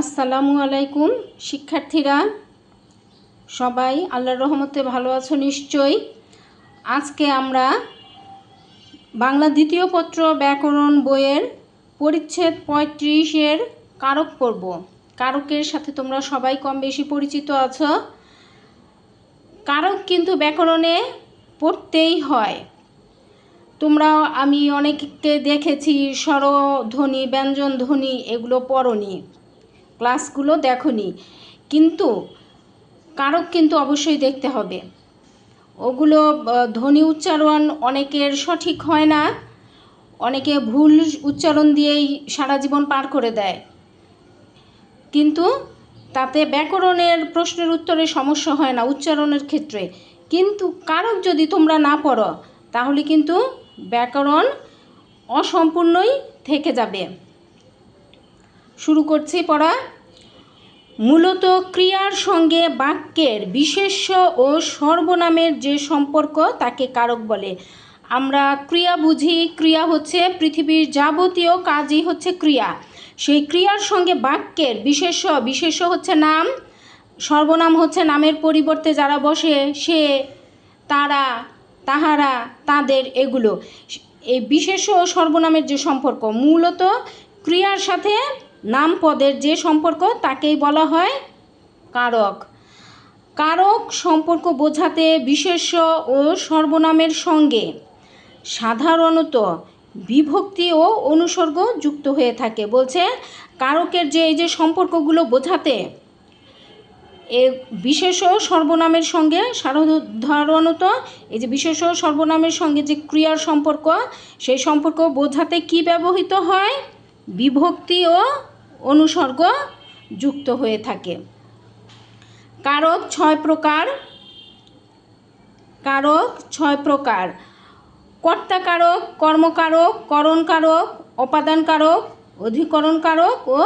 আসসালামু আলাইকুম, শিক্ষার্থীরা। সবাই আল্লাহর রহমতে ভালো আছো নিশ্চয়ই। আজকে আমরা বাংলা দ্বিতীয় পত্র ব্যাকরণ বইয়ের পরিচ্ছেদ পঁয়ত্রিশের কারক পড়ব। কারকের সাথে তোমরা সবাই কম বেশি পরিচিত আছো। কারক কিন্তু ব্যাকরণে পড়তেই হয়। তোমরা, আমি অনেককে দেখেছি, স্বরধ্বনি ব্যঞ্জন ধ্বনি এগুলো পড়নি। ক্লাসগুলো দেখনি। কিন্তু কারক কিন্তু অবশ্যই দেখতে হবে। ওগুলো ধ্বনি উচ্চারণ অনেকের সঠিক হয় না। অনেকে ভুল উচ্চারণ দিয়েই সারা জীবন পার করে দেয়। কিন্তু তাতে ব্যাকরণের প্রশ্নের উত্তরে সমস্যা হয় না উচ্চারণের ক্ষেত্রে। কিন্তু কারক যদি তোমরা না পড়ো, তাহলে কিন্তু ব্যাকরণ অসম্পূর্ণই থেকে যাবে। শুরু করছি পড়া। মূলত ক্রিয়ার সঙ্গে বাক্যের বিশেষ্য ও সর্বনামের যে সম্পর্ক তাকে কারক বলে। আমরা ক্রিয়া বুঝি, ক্রিয়া হচ্ছে পৃথিবীর যাবতীয় কাজই হচ্ছে ক্রিয়া। সেই ক্রিয়ার সঙ্গে বাক্যের বিশেষ্য বিশেষ্য হচ্ছে নাম। সর্বনাম হচ্ছে নামের পরিবর্তে যারা বসে, সে, তারা, তাহারা, তাদের এগুলো। এই বিশেষ ও সর্বনামের যে সম্পর্ক, মূলত ক্রিয়ার সাথে নাম পদের যে সম্পর্ক তাকেই বলা হয় কারক। কারক সম্পর্ক বোঝাতে বিশেষ্য ও সর্বনামের সঙ্গে সাধারণত বিভক্তি ও অনুসর্গ যুক্ত হয়ে থাকে। বলছে, কারকের যে এই যে সম্পর্কগুলো বোঝাতে এ বিশেষ ও সর্বনামের সঙ্গে সাধারণত এই যে বিশেষ সর্বনামের সঙ্গে যে ক্রিয়ার সম্পর্ক, সেই সম্পর্ক বোঝাতে কি ব্যবহৃত হয়? বিভক্তি ও অনুসর্গ যুক্ত হয়ে থাকে। কারক ছয় প্রকার। কারক ছয় প্রকার। কর্তাকারক, কর্মকারক, করণকারক, অপাদানকারক, অধিকরণকারক ও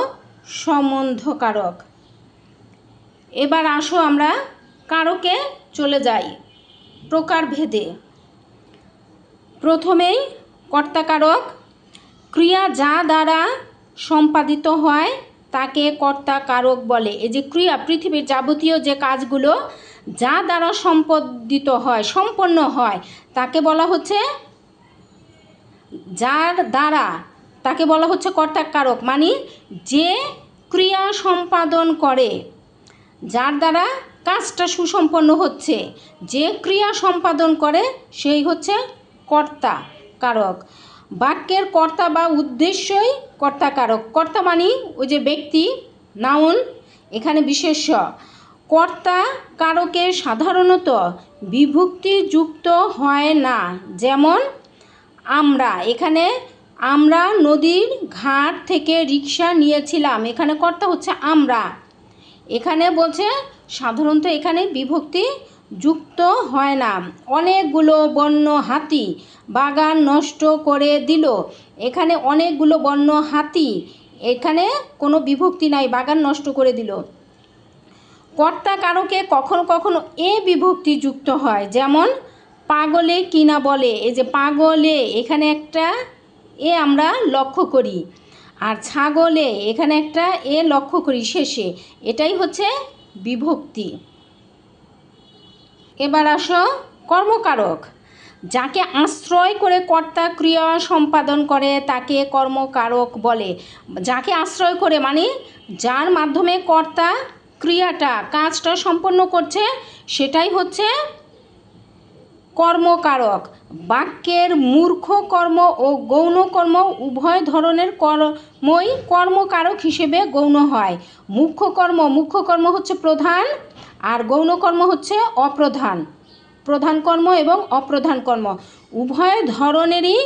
সম্বন্ধকারক। এবার আসো আমরা কারকে চলে যাই। প্রকারভেদে। প্রথমেই কর্তাকারক, ক্রিয়া যা দ্বারা সম্পাদিত হয়, তাকে কর্তা কারক বলে। এই যে ক্রিয়া, পৃথিবীর যাবতীয় যে কাজগুলো, যা দ্বারা সম্পাদিত হয়, সম্পন্ন হয়, তাকে বলা হচ্ছে যার দ্বারা, তাকে বলা হচ্ছে কর্তা কারক। মানে যে ক্রিয়া সম্পাদন করে, যার দ্বারা কাজটা সুসম্পন্ন হচ্ছে, যে ক্রিয়া সম্পাদন করে, সেই হচ্ছে কর্তা কারক। বাক্যের কর্তা বা উদ্দেশ্যই কর্তাকারক। কর্তা মানে ওই যে ব্যক্তি, নাউন, এখানে বিশেষ্য কর্তা কারকে সাধারণত বিভক্তি যুক্ত হয় না। যেমন, আমরা, এখানে আমরা নদীর ঘাট থেকে রিক্সা নিয়েছিলাম। এখানে কর্তা হচ্ছে আমরা। এখানে বলছে সাধারণত এখানে বিভক্তি যুক্ত হয় না। অনেকগুলো বন্য হাতি বাগান নষ্ট করে দিল। এখানে অনেকগুলো বন্য হাতি। এখানে কোনো বিভক্তি নাই, বাগান নষ্ট করে দিল। কর্তা কারকে কখনো কখনো এ বিভক্তি যুক্ত হয়, যেমন পাগলে কিনা বলে। এই যে পাগলে, এখানে একটা এ আমরা লক্ষ্য করি। আর ছাগলে, এখানে একটা এ লক্ষ্য করি শেষে। এটাই হচ্ছে বিভক্তি। এবার আসো কর্মকারক। যাকে আশ্রয় করে কর্তা ক্রিয়া সম্পাদন করে, তাকে কর্মকারক বলে। যাকে আশ্রয় করে মানে যার মাধ্যমে কর্তা ক্রিয়াটা, কাজটা সম্পন্ন করছে, সেটাই হচ্ছে কর্মকারক। বাক্যের মূর্খ কর্ম ও গৌণ কর্ম উভয় ধরনের কর্মই কর্মকারক হিসেবে গৌণ হয়। মুখ্য কর্ম মুখ্য কর্ম হচ্ছে প্রধান আর গৌণ কর্ম হচ্ছে অপ্রধান। প্রধান কর্ম এবং অপ্রধান কর্ম। উভয় ধরনেরই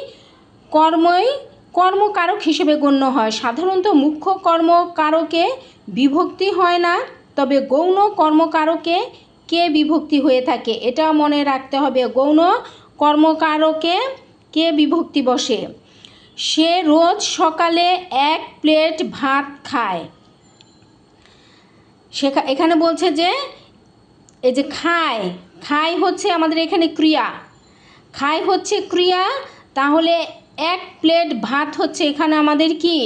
কর্মই কর্মকারক হিসেবে গণ্য হয়। সাধারণত মুখ্য কর্মকারকে বিভক্তি হয় না, তবে গৌণ কর্মকারকে কে বিভক্তি হয়ে থাকে এটা মনে রাখতে হবে। গৌণ কর্মকারকে কে বিভক্তি বসে? সে রোজ সকালে এক প্লেট ভাত খায়। সেখা, এখানে বলছে যে এই যে খায় খায় হচ্ছে আমাদের এখানে ক্রিয়া। খায় হচ্ছে ক্রিয়া, তাহলে এক প্লেট ভাত হচ্ছে এখানে আমাদের কি?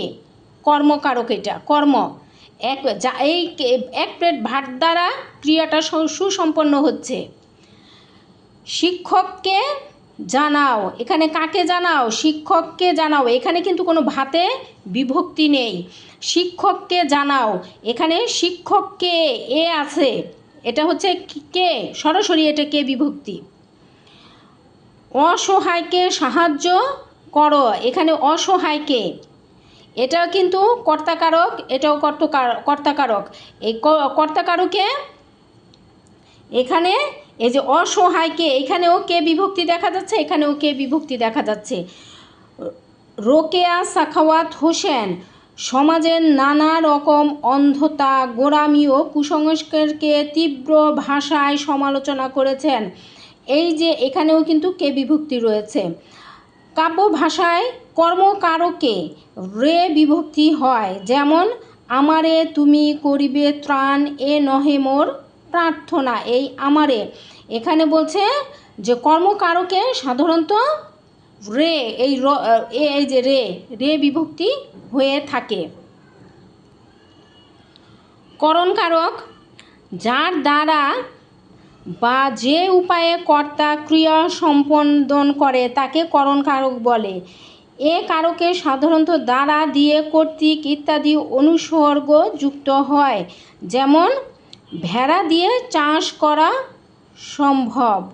কর্মকারক এটা, কর্ম। এক যা, এই এক প্লেট ভাত দ্বারা ক্রিয়াটা সুসম্পন্ন হচ্ছে। শিক্ষককে জানাও, এখানে কাকে জানাও? শিক্ষককে জানাও। এখানে কিন্তু কোনো ভাতে বিভক্তি নেই। শিক্ষককে জানাও, এখানে শিক্ষককে এ আছে। এটা হচ্ছে কে সরাসরি এটা কে বিভক্তি? অসহায়কে সাহায্য করো। এখানে অসহায়কে। এটাও কিন্তু কর্তাকারক, এটাও কর্তকার কর্তাকারক। এই কর্তাকারকে এখানে এই যে অসহায়কে, এখানেও কে বিভক্তি দেখা যাচ্ছে, এখানেও কে বিভক্তি দেখা যাচ্ছে। রোকেয়া সাখাওয়াত হোসেন সমাজের নানা রকম অন্ধতা, গোড়ামি ও কুসংস্কারকে তীব্র ভাষায় সমালোচনা করেছেন। এই যে এখানেও কিন্তু কে বিভক্তি রয়েছে। কাব্য ভাষায় কর্মকারকে রে বিভক্তি হয়, যেমন, আমারে তুমি করিবে ত্রাণ, এ নহে মোর প্রার্থনা, এই আমারে। এখানে বলছে যে কর্মকারকে সাধারণত রে, এই র- এই যে রে রে বিভক্তি হয়ে থাকে। করণকারক, যার দ্বারা বা যে উপায়ে কর্তা ক্রিয়া সম্পাদন করে, তাকে করণকারক বলে। এ কারকে সাধারণত দ্বারা দিয়ে কর্তৃক ইত্যাদি অনুসর্গ যুক্ত হয়। যেমন, ভেড়া দিয়ে চাষ করা সম্ভব।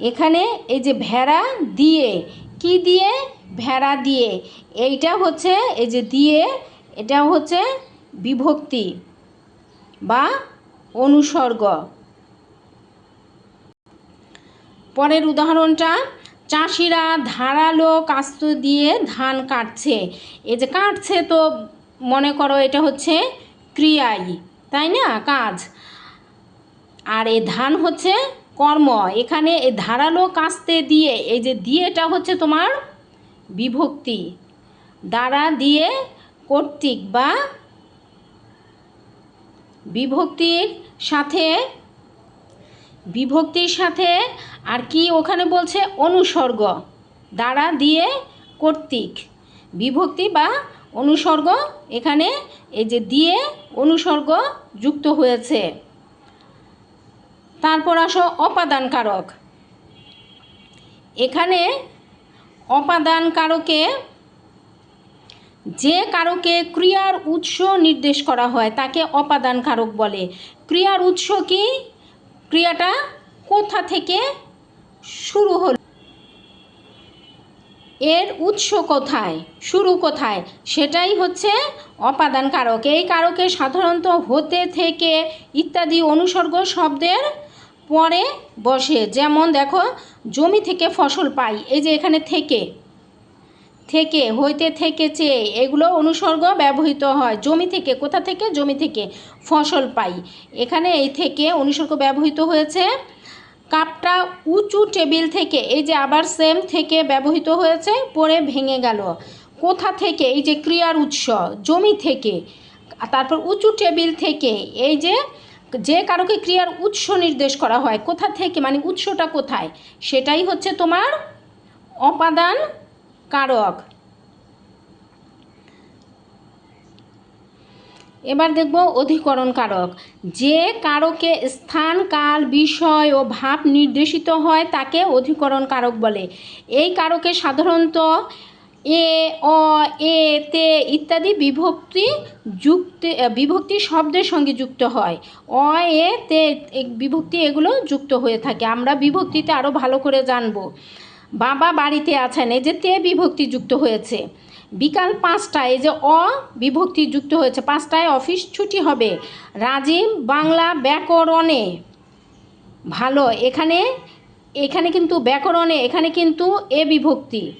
এখানে এই যে ভেড়া দিয়ে, কি দিয়ে? ভেড়া দিয়ে। এইটা হচ্ছে, এই যে দিয়ে, এটা হচ্ছে বিভক্তি বা অনুসর্গ। পরের উদাহরণটা, চাষিরা ধারালো কাস্ত দিয়ে ধান কাটছে। এই যে কাটছে তো, মনে করো এটা হচ্ছে ক্রিয়াই, তাই না? কাজ। আর এই ধান হচ্ছে কর্ম। এখানে এই ধারালো কাস্তে দিয়ে, এই যে দিয়েটা হচ্ছে তোমার বিভক্তি। দ্বারা দিয়ে কর্তৃক বা বিভক্তির সাথে বিভক্তির সাথে আর কি ওখানে বলছে অনুসর্গ। দ্বারা দিয়ে কর্তৃক। বিভক্তি বা অনুসর্গ এখানে এই যে দিয়ে অনুসর্গ যুক্ত হয়েছে। তারপর আসো অপাদান কারক এখানে অপাদান কারকে যে কারকে ক্রিয়ার উৎস নির্দেশ করা হয়, তাকে অপাদান কারক বলে। ক্রিয়ার উৎস কি? ক্রিয়াটা কোথা থেকে শুরু হলো? এর উৎস কোথায়? শুরু কোথায়? সেটাই হচ্ছে অপাদান কারক এই কারকে সাধারণত হতে থেকে ইত্যাদি অনুসর্গ শব্দের পরে বসে, যেমন দেখো, জমি থেকে ফসল পাই, এই যে এখানে থেকে থেকে, হইতে থেকে চেয়ে, এগুলো অনুসর্গ ব্যবহৃত হয়, জমি থেকে, কোথা থেকে? জমি থেকে ফসল পাই। এখানে এই থেকে অনুসর্গ ব্যবহৃত হয়েছে। কাপটা উঁচু টেবিল থেকে, এই যে আবার সেম থেকে ব্যবহৃত হয়েছে, পরে ভেঙে গেল। কোথা থেকে? এই যে ক্রিয়ার উৎস, জমি থেকে। তারপর উঁচু টেবিল থেকে, এই যে যে কারোকে ক্রিয়ার উৎস নির্দেশ করা হয়, কোথা থেকে মানে উৎসটা কোথায়, সেটাই হচ্ছে তোমার অপাদান কারক। এবার দেখব অধিকরণ কারক। যে কারকে স্থান, কাল, বিষয় ও ভাব নির্দেশিত হয়, তাকে অধিকরণ কারক বলে। এই কারকে সাধারণত এ, অ, এ, তে ইত্যাদি বিভক্তি যুক্তি বিভক্তি শব্দের সঙ্গে যুক্ত হয়। অ, এ, তে বিভক্তি এগুলো যুক্ত হয়ে থাকে। আমরা বিভক্তিতে আরও ভালো করে জানব। বাবা বাড়িতে আছেন, এই যে তে বিভক্তি যুক্ত হয়েছে। বিকাল পাঁচটায় যে অ বিভক্তি যুক্ত হয়েছে। পাঁচটায় অফিস ছুটি হবে। রাজীব বাংলা ব্যাকরণে। ভালো, এখানে এখানে কিন্তু ব্যাকরণে, এখানে কিন্তু এ বিভক্তি।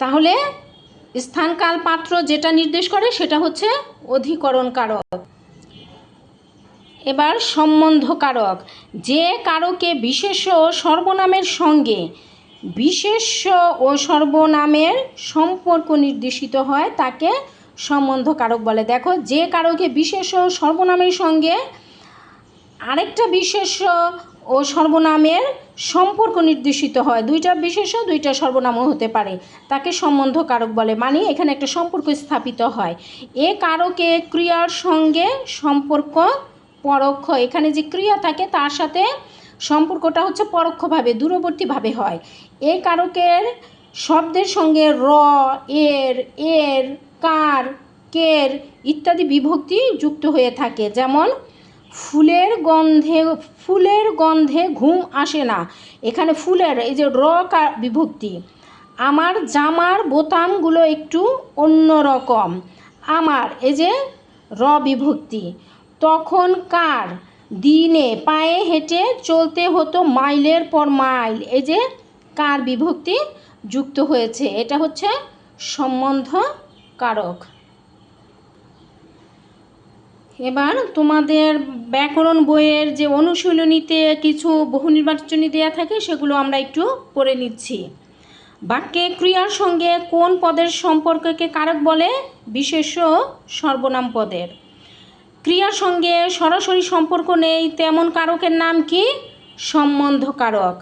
তাহলে স্থানকাল পাত্র যেটা নির্দেশ করে সেটা হচ্ছে অধিকরণ কারক। এবার সম্বন্ধ কারক। যে কারকে বিশেষ ও সর্বনামের সঙ্গে বিশেষ ও সর্বনামের সম্পর্ক নির্দেশিত হয়, তাকে সম্বন্ধ কারক বলে। দেখো, যে কারকে বিশেষ ও সর্বনামের সঙ্গে আরেকটা বিশেষ্য ও সর্বনামের সম্পর্ক নির্দেশিত হয়। দুইটা বিশেষ দুইটা সর্বনামও হতে পারে। তাকে সম্বন্ধ কারক বলে মানে এখানে একটা সম্পর্ক স্থাপিত হয়। এ কারকে ক্রিয়ার সঙ্গে সম্পর্ক পরোক্ষ, এখানে যে ক্রিয়া থাকে তার সাথে সম্পর্কটা হচ্ছে পরোক্ষভাবে, দূরবর্তীভাবে হয়। এ কারকের শব্দের সঙ্গে র, এর এর, কার, কের ইত্যাদি বিভক্তি যুক্ত হয়ে থাকে। যেমন ফুলের গন্ধে ফুলের গন্ধে ঘুম আসে না। এখানে ফুলের, এই যে র বিভক্তি। আমার জামার বোতামগুলো একটু অন্য রকম। আমার, এই যে র বিভক্তি। তখন কার? দিনে পায়ে হেঁটে চলতে হতো মাইলের পর মাইল। এই যে কার বিভক্তি যুক্ত হয়েছে, এটা হচ্ছে সম্বন্ধ কারক এবার তোমাদের ব্যাকরণ বইয়ের যে অনুশীলনীতে কিছু বহু নির্বাচনী দেয়া থাকে, সেগুলো আমরা একটু পড়ে নিচ্ছি। বাক্যে ক্রিয়ার সঙ্গে কোন পদের সম্পর্ককে কারক বলে? বিশেষ সর্বনাম পদের। ক্রিয়ার সঙ্গে সরাসরি সম্পর্ক নেই, তেমন কারকের নাম কি? সম্বন্ধ কারক।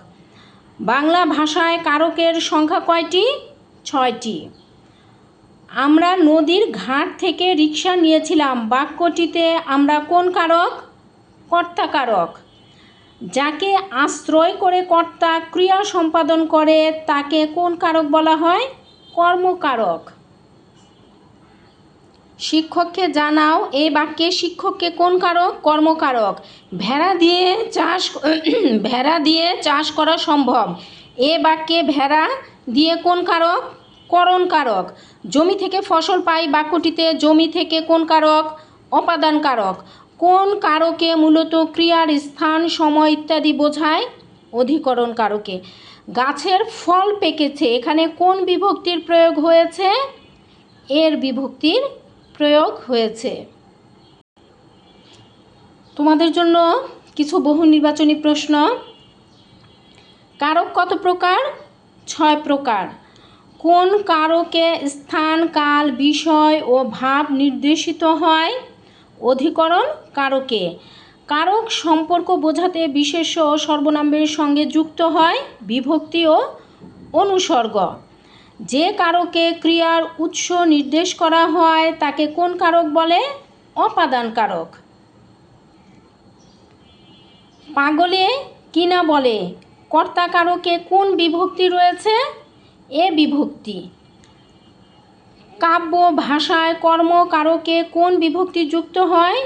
বাংলা ভাষায় কারকের সংখ্যা কয়টি? ছয়টি। আমরা নদীর ঘাট থেকে রিক্সা নিয়েছিলাম, বাক্যটিতে আমরা কোন কারক? কর্তা কারক যাকে আশ্রয় করে কর্তা ক্রিয়া সম্পাদন করে, তাকে কোন কারক বলা হয়? কর্মকারক। শিক্ষককে জানাও এই বাক্যে শিক্ষককে কোন কারক? কর্মকারক। ভেড়া দিয়ে চাষ ভেড়া দিয়ে চাষ করা সম্ভব। এ বাক্যে ভেড়া দিয়ে কোন কারক? করণ কারক জমি থেকে ফসল পাই বাক্যটিতে জমি থেকে কোন কারক? অপাদান কারক কোন কারকে মূলত ক্রিয়ার স্থান, সময় ইত্যাদি বোঝায়? অধিকরণ কারকে গাছের ফল পেকেছে, এখানে কোন বিভক্তির প্রয়োগ হয়েছে? এর বিভক্তির প্রয়োগ হয়েছে। তোমাদের জন্য কিছু বহু নির্বাচনী প্রশ্ন। কারক কত প্রকার? ছয় প্রকার। কোন কারকে স্থান কাল বিষয় ও ভাব নির্দেশিত হয়? অধিকরণ কারকে। কারক সম্পর্ক বোঝাতে বিশেষ ও সর্বনামের সঙ্গে যুক্ত হয়, বিভক্তি ও অনুসর্গ। যে কারকে ক্রিয়ার উৎস নির্দেশ করা হয়, তাকে কোন কারক বলে? অপাদান কারক। পাগলে কিনা বলে? কর্তা কারকে কোন বিভক্তি রয়েছে? এ বিভক্তি। কাব্য, ভাষায় কর্ম কারকে কোন বিভক্তি যুক্ত হয়?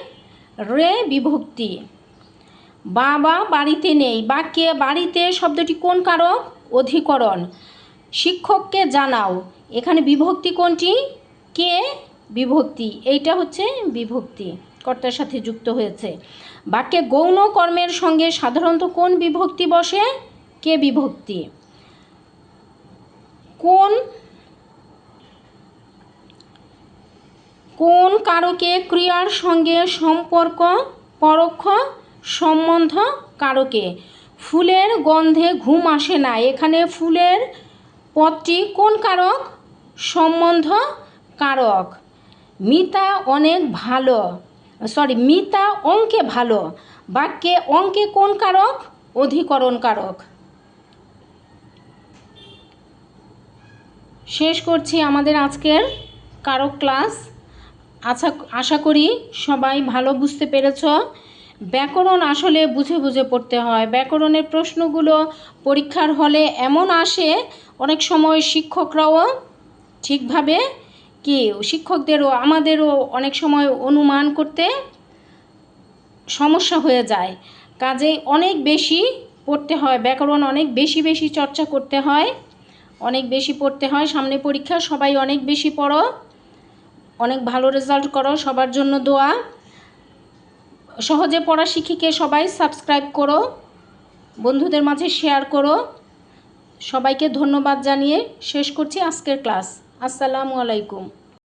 রে বিভক্তি। বাবা বাড়িতে নেই, বাক্যে বাড়িতে শব্দটি কোন কারক? অধিকরণ। শিক্ষককে জানাও, এখানে বিভক্তি কোনটি? কে বিভক্তি? এইটা হচ্ছে বিভক্তি, কর্তার সাথে যুক্ত হয়েছে। বাক্যে গৌণ কর্মের সঙ্গে সাধারণত কোন বিভক্তি বসে? কে বিভক্তি? কোন কোন কারকে ক্রিয়ার সঙ্গে সম্পর্ক, পরোক্ষ সম্বন্ধ কারকে? ফুলের গন্ধে ঘুম আসে না। এখানে ফুলের পথটি কোন কারক? সম্বন্ধ কারক। মিতা অনেক ভালো। সরি, মিতা অঙ্কে ভালো। বাক্যে অঙ্কে কোন কারক? অধিকরণ কারক। শেষ করছি আমাদের আজকের কারক ক্লাস। আশা আশা করি সবাই ভালো বুঝতে পেরেছ। ব্যাকরণ আসলে বুঝে বুঝে পড়তে হয়। ব্যাকরণের প্রশ্নগুলো পরীক্ষার হলে এমন আসে, অনেক সময় শিক্ষকরাও ঠিকভাবে কি, শিক্ষকদেরও, আমাদেরও অনেক সময় অনুমান করতে সমস্যা হয়ে যায়। কাজেই অনেক বেশি পড়তে হয়, ব্যাকরণ অনেক বেশি বেশি চর্চা করতে হয়। অনেক বেশি পড়তে হয়, সামনে পরীক্ষা, সবাই অনেক বেশি পড়ো, অনেক ভালো রেজাল্ট করো, সবার জন্য দোয়া। সহজে পড়া শিখিকে সবাই সাবস্ক্রাইব করো, বন্ধুদের মাঝে শেয়ার করো। সবাইকে ধন্যবাদ জানিয়ে শেষ করছি আজকের ক্লাস আসসালামু আলাইকুম।